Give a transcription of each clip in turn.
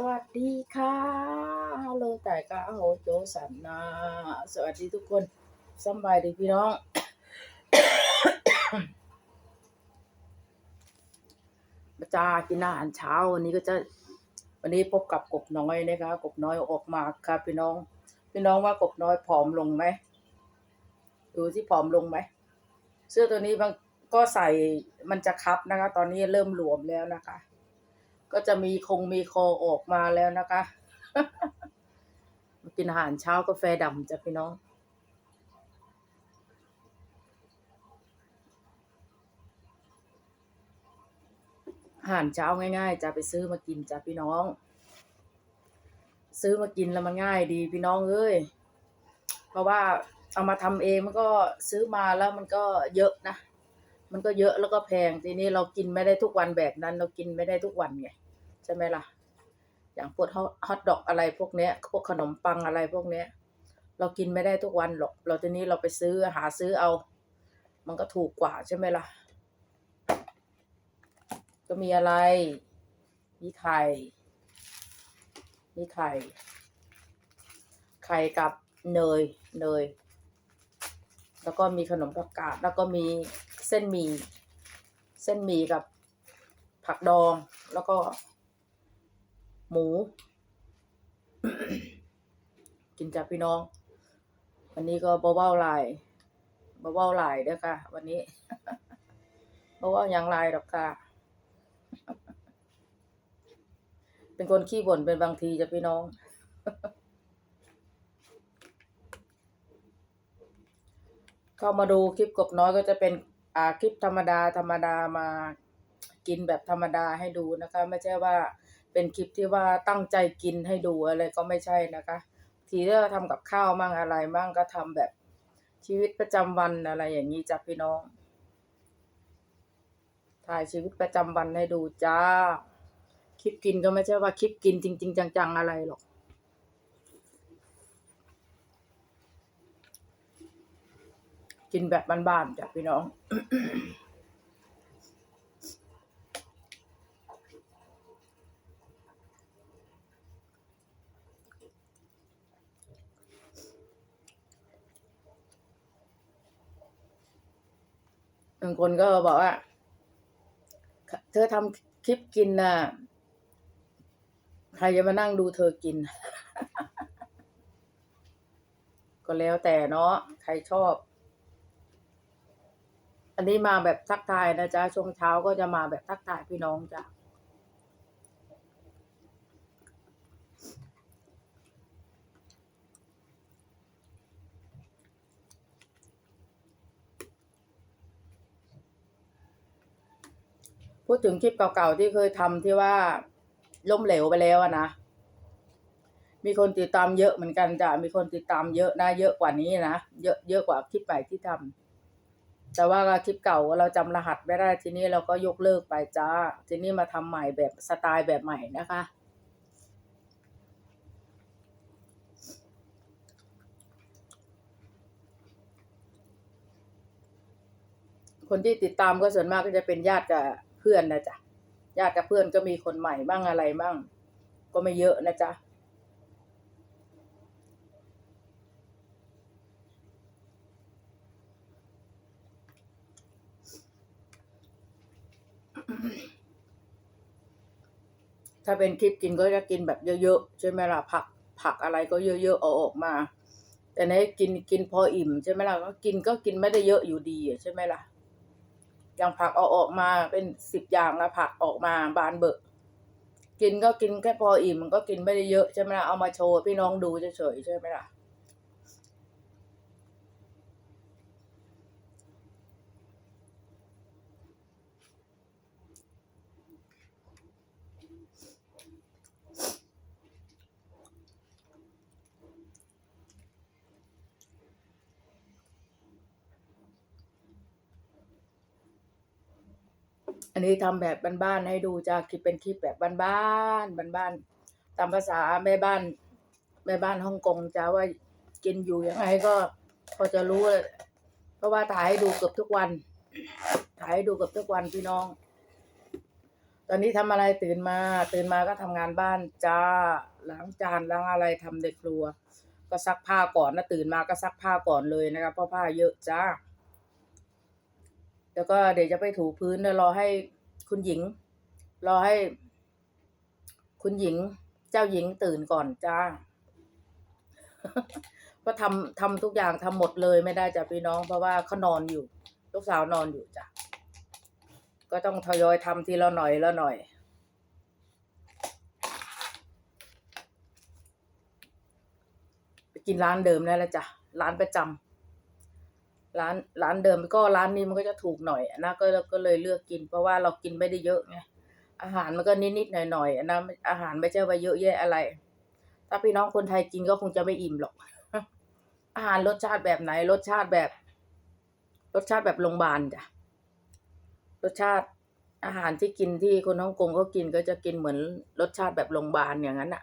สวัสดีค่ะฮัลโหลแต่กะโหโจสันนา สวัสดีทุกคนสบายดีพี่น้องมาจากินอาหารเช้าวันนี้ก็จะ วันนี้พบกับกบน้อยนะคะ กบน้อยออกมาครับพี่น้อง พี่น้องว่ากบน้อยผอมลงไหม ดูที่ผอมลงไหม เสื้อตัวนี้บางก็ใส่มันจะคับนะคะ ตอนนี้เริ่มหลวมแล้วนะคะ ก็จะมีคงมีคอออกมาแล้วนะคะกินอาหารเช้ากาแฟดำจ้ะพี่น้อง อาหารเช้าง่ายๆจะไปซื้อมากินจ้ะพี่น้อง ซื้อมากินแล้วมันง่ายดีพี่น้องเอ้ย เพราะว่าเอามาทำเองมันก็ซื้อมาแล้วมันก็เยอะนะ มันก็เยอะแล้วก็แพงทีนี้เรากินไม่ได้ทุกวันแบบนั้น เรากินไม่ได้ทุกวันไงใช่ไหมล่ะ อย่างพวกฮอทดอกอะไรพวกเนี้ย พวกขนมปังอะไรพวกเนี้ย เรากินไม่ได้ทุกวันหรอก เราทีนี้เราไปซื้อหาซื้อเอา มันก็ถูกกว่าใช่ไหมล่ะ ก็มีอะไร มีไข่ มีไข่ ไข่กับเนย เนย แล้วก็มีขนมผักกาดแล้วก็มีเส้นหมี่เส้นหมี่กับผักดองแล้วก็ หมู กินจากพี่น้อง วันนี้ก็บ่เว้าหลายบ่เว้าหลายเด้อค่ะ วันนี้บ่เว้ายังลายดอกค่ะ เป็นคนขี้บ่นเป็นบางทีจ้ะพี่น้อง เข้ามาดูคลิปกบน้อยก็จะเป็นอ่าคลิปธรรมดาธรรมดามากินแบบธรรมดาให้ดูนะคะ ไม่ใช่ว่าเป็นคลิปที่ว่าตั้งใจกินให้ดูอะไรก็ไม่ใช่นะคะ ทีที่เราทำกับข้าวมั่งอะไรมั่งก็ทำแบบชีวิตประจำวันอะไรอย่างนี้จ้ะพี่น้องถ่ายชีวิตประจำวันให้ดูจ้า คลิปกินก็ไม่ใช่ว่าคลิปกินจริง ๆ จัง ๆ อะไรหรอก กินแบบบ้านๆจ้ะพี่น้อง บางคนก็บอกว่า เธอทำคลิปกินน่ะ ใครจะมานั่งดูเธอกิน ก็แล้วแต่เนาะ ใครชอบ อันนี้มาแบบทักทายนะจ๊ะช่วงเช้าก็จะมาแบบทักทายพี่น้องจ้ะพูดถึงคลิปเก่าๆที่เคยทำที่ว่าล้มเหลวไปแล้วนะ มีคนติดตามเยอะเหมือนกันจ้ะ มีคนติดตามเยอะนะ เยอะกว่านี้นะ เยอะเยอะกว่าคลิปใหม่ที่ทำ แต่ว่าคลิปเก่าเราจำรหัสไม่ได้ทีนี้เราก็ยกเลิกไปจ้า ทีนี้มาทำใหม่แบบสไตล์แบบใหม่นะคะคนที่ติดตามก็ส่วนมากก็จะเป็นญาติกับเพื่อนนะจ๊ะ ญาติกับเพื่อนก็มีคนใหม่บ้างอะไรบ้าง ก็ไม่เยอะนะจ๊ะ ถ้าเป็นคลิปกินก็จะกินแบบเยอะๆใช่ไหมล่ะผักผักอะไรก็เยอะๆเอาออกมา แต่ในกินกินพออิ่มใช่ไหมล่ะก็กินก็กินไม่ได้เยอะอยู่ดีใช่ไหมล่ะอย่างผักเอาออกมาเป็นสิบอย่างล้วผักออกมาบานเบอะกินก็กินแค่พออิ่มมันก็กินไม่ได้เยอะใช่ไหมล่ะเอามาโชว์พี่น้องดูเฉยๆใช่ไหมล่ะ อันนี้ทำแบบบ้านๆให้ดูจ้าคลิปเป็นคลิปแบบบ้านๆบ้านๆตามภาษาแม่บ้าน แม่บ้านฮ่องกงจ้าว่ากินอยู่ยังไงก็พอจะรู้เพราะว่าถ่ายให้ดูเกือบทุกวันถ่ายให้ดูเกือบทุกวันพี่น้อง ตอนนี้ทำอะไรตื่นมา ตื่นมาก็ทำงานบ้านจ้าล้างจานล้างอะไรทำในครัว ก็ซักผ้าก่อนนะตื่นมาก็ซักผ้าก่อนเลยนะครับเพราะผ้าเยอะจ้า แล้วก็เดี๋ยวจะไปถูพื้นแล้วรอให้คุณหญิง รอให้ คุณหญิง เจ้าหญิงตื่นก่อนจ้า ก็ทำทำทุกอย่างทำหมดเลยไม่ได้จ้ะพี่น้องเพราะว่าเขานอนอยู่ ลูกสาวนอนอยู่จ้ะ ก็ต้องทยอยทำทีละหน่อยละหน่อยไปกินร้านเดิมนั่นแหละจ้ะ ร้านประจำ ร้านร้านเดิมก็ร้านนี้มันก็จะถูกหน่อยนะก็ก็เลยเลือกกิน เพราะว่าเรากินไม่ได้เยอะไงอาหารมันก็นิดๆหน่อยๆนะอาหารไม่ใช่ว่าเยอะแยะอะไร ถ้าพี่น้องคนไทยกินก็คงจะไม่อิ่มหรอก อาหารรสชาติแบบไหน รสชาติแบบ รสชาติแบบโรงพยาบาลจ้ะรสชาติอาหารที่กินที่คนฮ่องกงเขากินก็จะกินเหมือนรสชาติแบบโรงพยาบาลอย่างนั้นอะ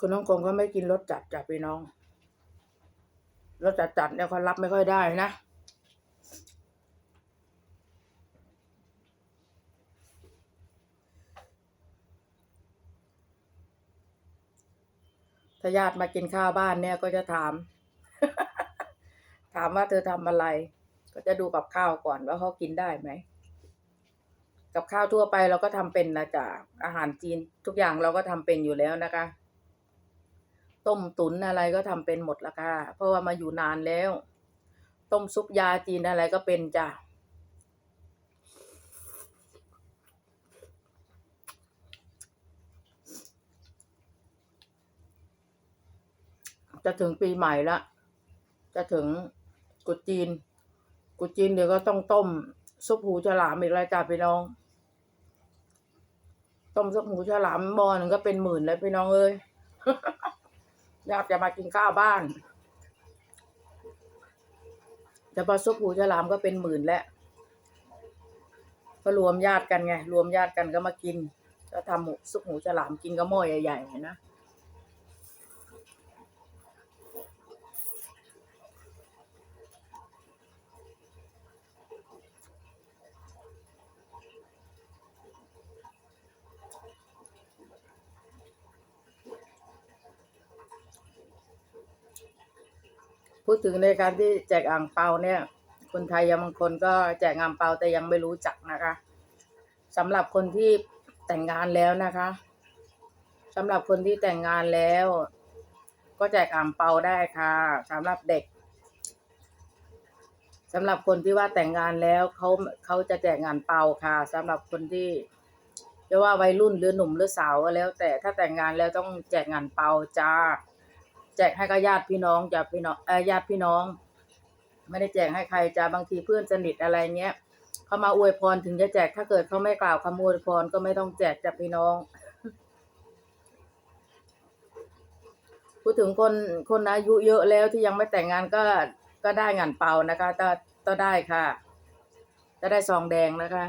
คนฮ่องกงเขาไม่กินรสจัดจ้ะพี่น้องรสจัดจัดเนี่ยเขารับไม่ค่อยได้นะถ้าญาติมากินข้าวบ้านเนี่ยก็จะถาม ถามว่าเธอทำอะไร ก็จะดูกับข้าวก่อนว่าเขากินได้ไหม กับข้าวทั่วไปเราก็ทำเป็นนะจ๊ะอาหารจีนทุกอย่างเราก็ทำเป็นอยู่แล้วนะคะ ต้มตุ๋นอะไรก็ทำเป็นหมดละค่ะ เพราะว่ามาอยู่นานแล้ว ต้มซุปยาจีนอะไรก็เป็นจ้ะจะถึงปีใหม่ละ จะถึงกุจีน กุจีนเดี๋ยวก็ต้องต้มซุปหูฉลามอีกแล้วจ้ะพี่น้อง ต้มซุปหูฉลามหม้อหนึ่งก็เป็นหมื่นแล้วพี่น้องเอ้ย ญาติจะมากินข้าวบ้าน แต่พอซุปหูฉลามก็เป็นหมื่นแล้ว ก็รวมญาติกันไง รวมญาติกันก็มากิน ก็ทำซุปหูฉลามกินก็หม้อใหญ่ๆนะ พูดถึงในการที่แจกอ่างเปาเนี่ย คนไทยยังบางคนก็แจกอ่างเปาแต่ยังไม่รู้จักนะคะสำหรับคนที่แต่งงานแล้วนะคะสำหรับคนที่แต่งงานแล้ว ก็แจกอ่างเปาได้ค่ะสำหรับเด็กสำหรับคนที่ว่าแต่งงานแล้วเขาเขาจะแจกงานเปาค่ะสำหรับคนที่จะว่าวัยรุ่นหรือหนุ่มหรือสาวก็แล้ว แต่ถ้าแต่งงานแล้วต้องแจกงานเปาจ้า แจกให้กับญาติพี่น้องจากพี่น้องเออญาติพี่น้อง ไม่ได้แจกให้ใครจ้าบางทีเพื่อนสนิทอะไรเงี้ยเขามาอวยพรถึงจะแจกถ้าเกิดเขาไม่กล่าวคำอวยพรก็ไม่ต้องแจกจากพี่น้องพูดถึงคนคนอายุเยอะแล้วที่ยังไม่แต่งงานก็ก็ได้งานเป่านะคะก็ก็ได้ค่ะ จะได้ซองแดงนะคะ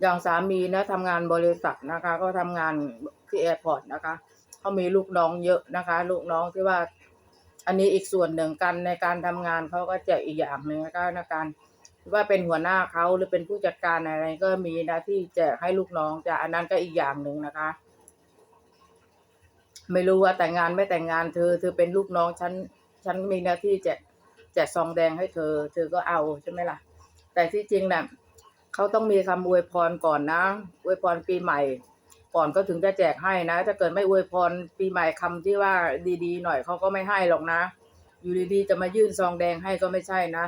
อย่างสามีนะทำงานบริษัทนะคะ ก็ทำงานที่แอร์พอร์ตนะคะเขามีลูกน้องเยอะนะคะ ลูกน้องที่ว่า อันนี้อีกส่วนหนึ่งกันในการทำงานเขาก็จกอีกอย่างหนึ่งนะคะในการว่าเป็นหัวหน้าเขาหรือเป็นผู้จัดการอะไรก็มีน้าที่แจกให้ลูกน้องจะอันนั้นก็อีกอย่างหนึ่งนะคะ ไม่รู้ว่าแต่งงานไม่แต่งงานเธอ เธอเป็นลูกน้องฉันฉันมีหน้าที่แจกแจกซองแดงให้เธอ เธอก็เอาใช่ไหมล่ะ แต่ที่จริงน่ะ เขาต้องมีคำอวยพรก่อนนะอวยพรปีใหม่ ก่อนก็ถึงจะแจกให้นะ ถ้าเกิดไม่อวยพรปีใหม่คำที่ว่าดีๆ หน่อยเขาก็ไม่ให้หรอกนะ อยู่ดีๆจะมายื่นซองแดงให้ก็ไม่ใช่นะ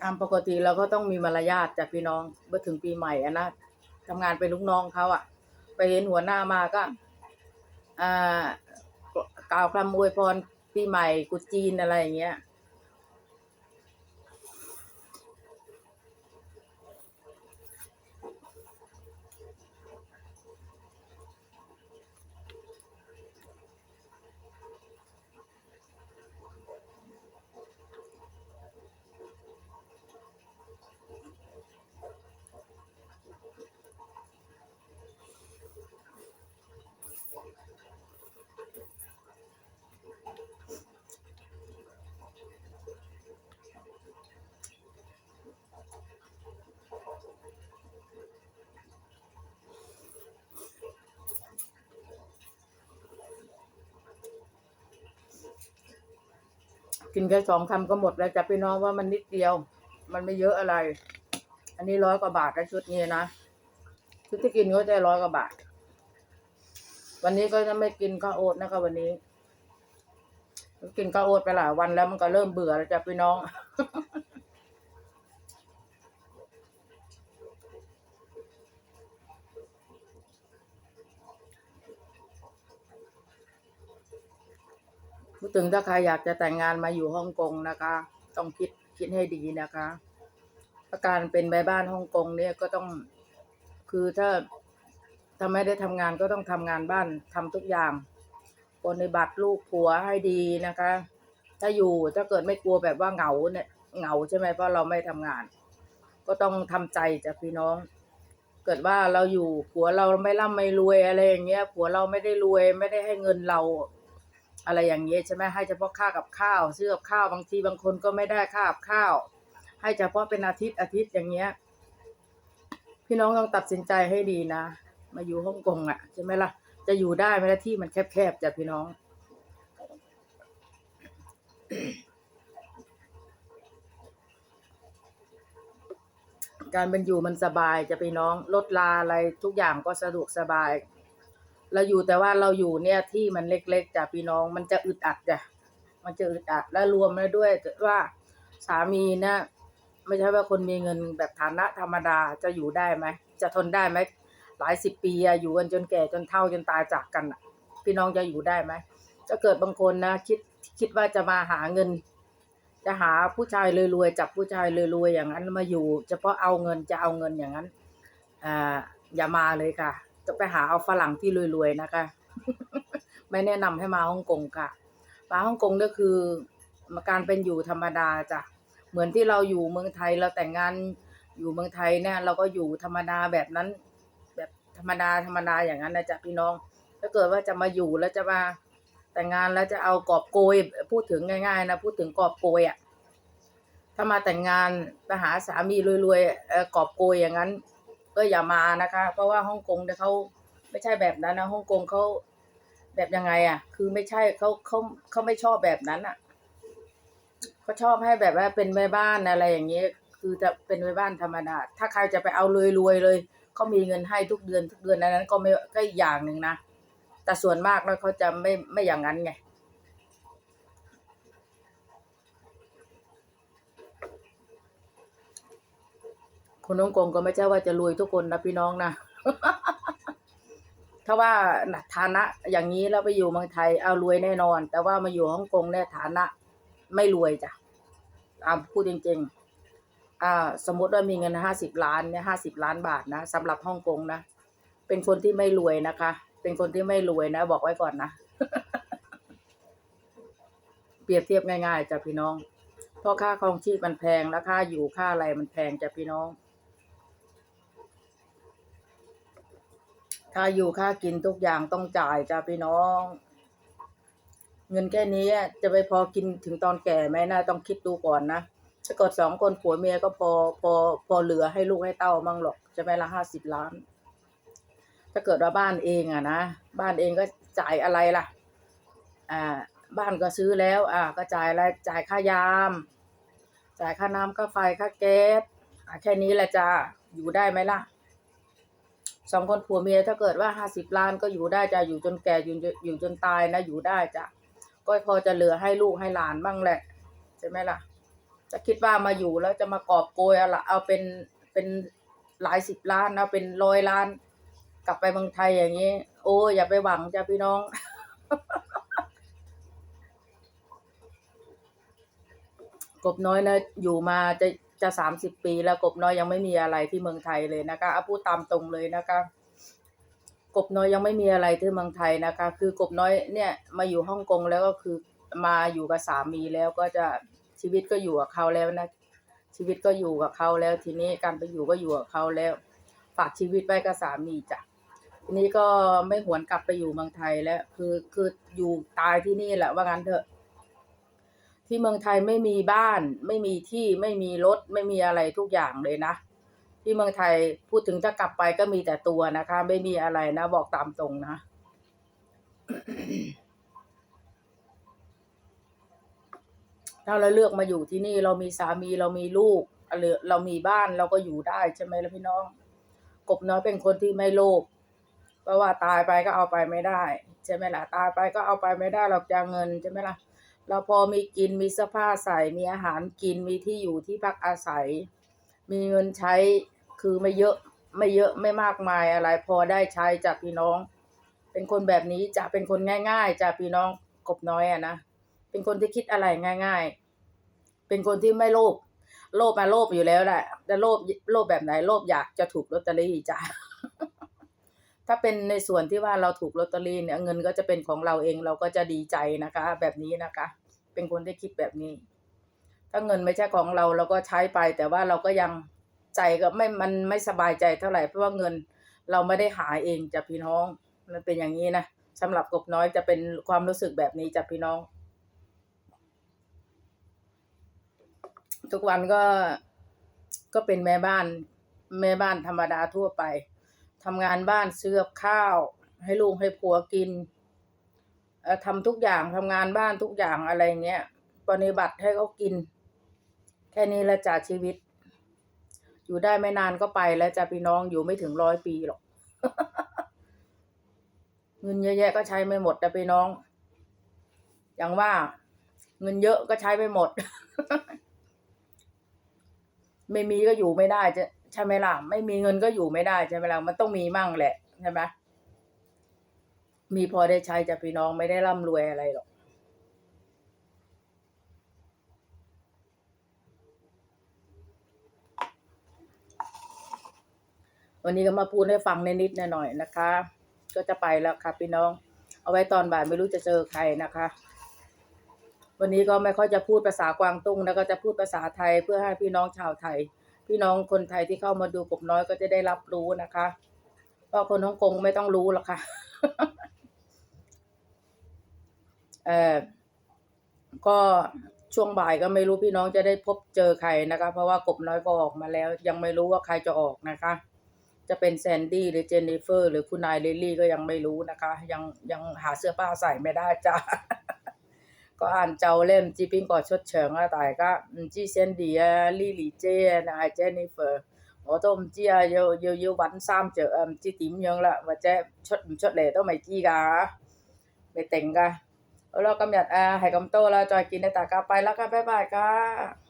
ตามปกติเราก็ต้องมีมารยาทจากพี่น้องเมื่อถึงปีใหม่อะนะทำงานเป็นลูกน้องเขาอะไปเห็นหัวหน้ามาก็อ่ากล่าวคำอวยพรปีใหม่กุจีนอะไรอย่างเงี้ย กินแค่สองคำก็หมดแล้วจ้ะพี่น้องว่ามันนิดเดียว มันไม่เยอะอะไร อันนี้ร้อยกว่าบาทนะชุดนี้นะชุดที่กินก็จะร้อยกว่าบาท วันนี้ก็จะไม่กินข้าวโอ๊ตนะคะวันนี้ กินข้าวโอ๊ตไปหลายวันแล้วมันก็เริ่มเบื่อแล้วจ้ะพี่น้อง ถึงถ้าใครอยากจะแต่งงานมาอยู่ฮ่องกงนะคะ ต้องคิดคิดให้ดีนะคะการเป็นแม่บ้านฮ่องกงเนี่ยก็ต้อง คือถ้าถ้าไม่ได้ทำงานก็ต้องทำงานบ้านทำทุกอย่างปฏิบัติลูกผัวให้ดีนะคะ ถ้าอยู่ถ้าเกิดไม่กลัวแบบว่าเหงาเนี่ยเหงาใช่ไหมเพราะเราไม่ทำงาน ก็ต้องทำใจจากพี่น้อง เกิดว่าเราอยู่ผัวเราไม่ร่ำไม่รวยอะไรอย่างเงี้ยผัวเราไม่ได้รวยไม่ได้ให้เงินเรา อะไรอย่างเงี้ยใช่ไหมให้เฉพาะค่ากับข้าวซื้อกับข้าวบางทีบางคนก็ไม่ได้ค่ากับข้าว ให้เฉพาะเป็นอาทิตย์อาทิตย์อย่างเงี้ย พี่น้องต้องตัดสินใจให้ดีนะ มาอยู่ฮ่องกงอะใช่ไหมล่ะ จะอยู่ได้ไหมล่ะที่มันแคบๆจ้ะพี่น้องการเป็นอยู่มันสบายจะพี่น้องลดลาอะไรทุกอย่างก็สะดวกสบาย เราอยู่แต่ว่าเราอยู่เนี่ยที่มันเล็กๆจ้ะพี่น้องมันจะอึดอัดจ้ะมันจะอึดอัดและรวมแล้วด้วยว่าสามีนะไม่ใช่ว่าคนมีเงินแบบฐานะธรรมดาจะอยู่ได้ไหมจะทนได้ไหมหลายสิบปีอยู่กันจนแก่จนเฒ่าจนตายจากกันพี่น้องจะอยู่ได้ไหมจะเกิดบางคนนะคิดคิดว่าจะมาหาเงิน จะหาผู้ชายรวยๆจับผู้ชายรวยๆอย่างนั้นมาอยู่ เฉพาะเอาเงินจะเอาเงินอย่างนั้นอ่าอย่ามาเลยค่ะ จะไปหาเอาฝรั่งที่รวยๆนะคะ ไม่แนะนำให้มาฮ่องกงค่ะ มาฮ่องกงก็คือการเป็นอยู่ธรรมดาจ้ะ เหมือนที่เราอยู่เมืองไทยเราแต่งงานอยู่เมืองไทยเนี่ย เราก็อยู่ธรรมดาแบบนั้น แบบธรรมดาธรรมดาอย่างนั้นนะจ๊ะพี่น้อง ถ้าเกิดว่าจะมาอยู่แล้วจะมาแต่งงานแล้วจะเอากอบโกย พูดถึงง่าย ๆ นะพูดถึงกอบโกยอะถ้ามาแต่งงานไปหาสามีรวยๆเออกอบโกยอย่างนั้น ก็อย่ามานะคะ เพราะว่าฮ่องกงเนี่ยเขาไม่ใช่แบบนั้นนะฮ่องกงเขาแบบยังไงอะ คือไม่ใช่เขาเขาเขาไม่ชอบแบบนั้นอะเขาชอบให้แบบว่าเป็นแม่บ้านอะไรอย่างเงี้ยคือจะเป็นแม่บ้านธรรมดาถ้าใครจะไปเอารวยๆเลยเขามีเงินให้ทุกเดือนทุกเดือนนนั้นก็ไม่ก็อีกอย่างหนึ่งนะแต่ส่วนมากแล้วเขาจะไม่ไม่อย่างนั้นไง คนฮ่องกงก็ไม่ใช่ว่าจะรวยทุกคนนะพี่น้องนะ ถ้าว่าฐานะอย่างนี้แล้วไปอยู่เมืองไทยเอารวยแน่นอน แต่ว่ามาอยู่ฮ่องกงเนี่ยฐานะไม่รวยจ้ะอ่าพูดจริง ๆ อ่า สมมติว่ามีเงินห้าสิบล้านเนี่ยห้าสิบล้านบาทนะสำหรับฮ่องกงนะ เป็นคนที่ไม่รวยนะคะ เป็นคนที่ไม่รวยนะ บอกไว้ก่อนนะ เปรียบเทียบง่ายๆจ้ะพี่น้อง เพราะค่าครองชีพมันแพงแล้วค่าอยู่ค่าอะไรมันแพงจ้ะพี่น้อง ค่าอยู่ค่ากินทุกอย่างต้องจ่ายจ้ะพี่น้อง เงินแค่นี้จะไปพอกินถึงตอนแก่ไหมนะต้องคิดดูก่อนนะถ้าเกิดสองคนผัวเมียก็พอพอพอเหลือให้ลูกให้เต้ามั่งหรอกจะไม่ละห้าสิบล้าน ถ้าเกิดว่าบ้านเองอะนะบ้านเองก็จ่ายอะไรล่ะ อ่า บ้านก็ซื้อแล้ว อ่า ก็จ่ายอะไรจ่ายค่ายาม จ่ายค่าน้ำค่าไฟค่าแก๊สอ่าแค่นี้แหละจ้าอยู่ได้ไหมล่ะ สองคนผัวเมียถ้าเกิดว่าห้าสิบล้านก็อยู่ได้จะอยู่จนแก่อยู่จนอยู่จนตายนะอยู่ได้จ้ะก็พอจะเหลือให้ลูกให้หลานบ้างแหละ ใช่ไหมล่ะ จะคิดว่ามาอยู่แล้วจะมากอบโกยเอาละเอาเป็นเป็นหลายสิบล้านเอาเป็นร้อยล้าน กลับไปเมืองไทยอย่างนี้ โอ้อย่าไปหวังจ้ะพี่น้องกบน้อยนะอยู่มาจะ จะสามสิบปีแล้วกบน้อยยังไม่มีอะไรที่เมืองไทยเลยนะคะเอาพูดตามตรงเลยนะคะ กบน้อยยังไม่มีอะไรที่เมืองไทยนะคะ คือกบน้อยเนี่ยมาอยู่ฮ่องกงแล้วก็คือมาอยู่กับสามีแล้วก็จะชีวิตก็อยู่กับเขาแล้วนะ ชีวิตก็อยู่กับเขาแล้ว ทีนี้การไปอยู่ก็อยู่กับเขาแล้ว ฝากชีวิตไว้กับสามีจ้ะทีนี้ก็ไม่หวนกลับไปอยู่เมืองไทยแล้ว คือคืออยู่ตายที่นี่แหละว่างั้นเถอะ ที่เมืองไทยไม่มีบ้าน ไม่มีที่ไม่มีรถไม่มีอะไรทุกอย่างเลยนะ ที่เมืองไทยพูดถึงถ้ากลับไปก็มีแต่ตัวนะคะ ไม่มีอะไรนะ บอกตามตรงนะถ้าเราเลือกมาอยู่ที่นี่เรามีสามีเรามีลูกหรือเรามีบ้านเราก็อยู่ได้ใช่ไหมล่ะพี่น้อง กบน้อยเป็นคนที่ไม่โลภเพราะว่าตายไปก็เอาไปไม่ได้ ใช่ไหมล่ะ ตายไปก็เอาไปไม่ได้หรอกจะเงินใช่ไหมล่ะ เราพอมีกินมีเสื้อผ้าใส่มีอาหารกินมีที่อยู่ที่พักอาศัย มีเงินใช้คือไม่เยอะไม่เยอะไม่มากมายอะไร พอได้ใช้จากพี่น้อง เป็นคนแบบนี้จะเป็นคนง่าย ๆจากพี่น้องกบน้อยอะนะเป็นคนที่คิดอะไรง่าย ๆ เป็นคนที่ไม่โลภโลภมาโลภอยู่แล้วแหละแต่โลภโลภแบบไหนโลภอยากจะถูกลอตเตอรี่จ้ะถ้าเป็นในส่วนที่ว่าเราถูกลอตเตอรี่เนี่ยเงินก็จะเป็นของเราเองเราก็จะดีใจนะคะ แบบนี้นะคะ เป็นคนที่คิดแบบนี้ ถ้าเงินไม่ใช่ของเราเราก็ใช้ไป แต่ว่าเราก็ยังใจก็ไม่มันไม่สบายใจเท่าไหร่เพราะว่าเงินเราไม่ได้หาเองจากพี่น้อง มันเป็นอย่างนี้นะสำหรับกบน้อยจะเป็นความรู้สึกแบบนี้จากพี่น้อง ทุกวันก็ก็เป็นแม่บ้านแม่บ้านธรรมดาทั่วไปทำงานบ้านซื้อข้าว ให้ลูกให้ผัวกิน ทำทุกอย่างทำงานบ้านทุกอย่างอะไรเงี้ยปฏิบัติให้เขากิน แค่นี้ละจ่าชีวิต อยู่ได้ไม่นานก็ไปแล้วจะพี่น้องอยู่ไม่ถึงร้อยปีหรอกเงินเยอะแยะก็ใช้ไม่หมดนะพี่น้อง อย่างว่า เงินเยอะก็ใช้ไม่หมด ไม่มีก็อยู่ไม่ได้จะใช่ไหมล่ะไม่มีเงินก็อยู่ไม่ได้ใช่ไหมล่ะมันต้องมีมั่งแหละใช่ไหม มีพอได้ใช้จะพี่น้องไม่ได้ร่ำรวยอะไรหรอก วันนี้ก็มาพูดให้ฟังนิดๆหน่อยๆนะคะ ก็จะไปแล้วค่ะพี่น้อง เอาไว้ตอนบ่ายไม่รู้จะเจอใครนะคะ วันนี้ก็ไม่ค่อยจะพูดภาษากวางตุ้งแล้วก็จะพูดภาษาไทยเพื่อให้พี่น้องชาวไทย พี่น้องคนไทยที่เข้ามาดูกบน้อยก็จะได้รับรู้นะคะเพราะคนฮ่องกงไม่ต้องรู้หรอกค่ะ เออก็ช่วงบ่ายก็ไม่รู้พี่น้องจะได้พบเจอใครนะคะ เพราะว่ากบน้อยก็ออกมาแล้ว ยังไม่รู้ว่าใครจะออกนะคะ จะเป็นแซนดี้หรือเจนนิเฟอร์ หรือคุณนายเลลี่ก็ยังไม่รู้นะคะ ยังยังหาเสื้อผ้าใส่ไม่ได้จ้าก็อ่านเจ้าเล่มจีปิงกอดชดเชิงอะแต่ก็จีเซนดีลี่ลีเจนะเจนนิเฟอร์โอ้ต้มจีอะเยอะเยอะเยอะวันซ้ำเจอจีติ๋มยังละว่าเจะชดชดเลยต้องไม่จีกะไม่แต่งกา เรากำหยัดอาให้กำโตเราจอยกินในตากาไปแล้วค่ะบ๊ายบายค่ะ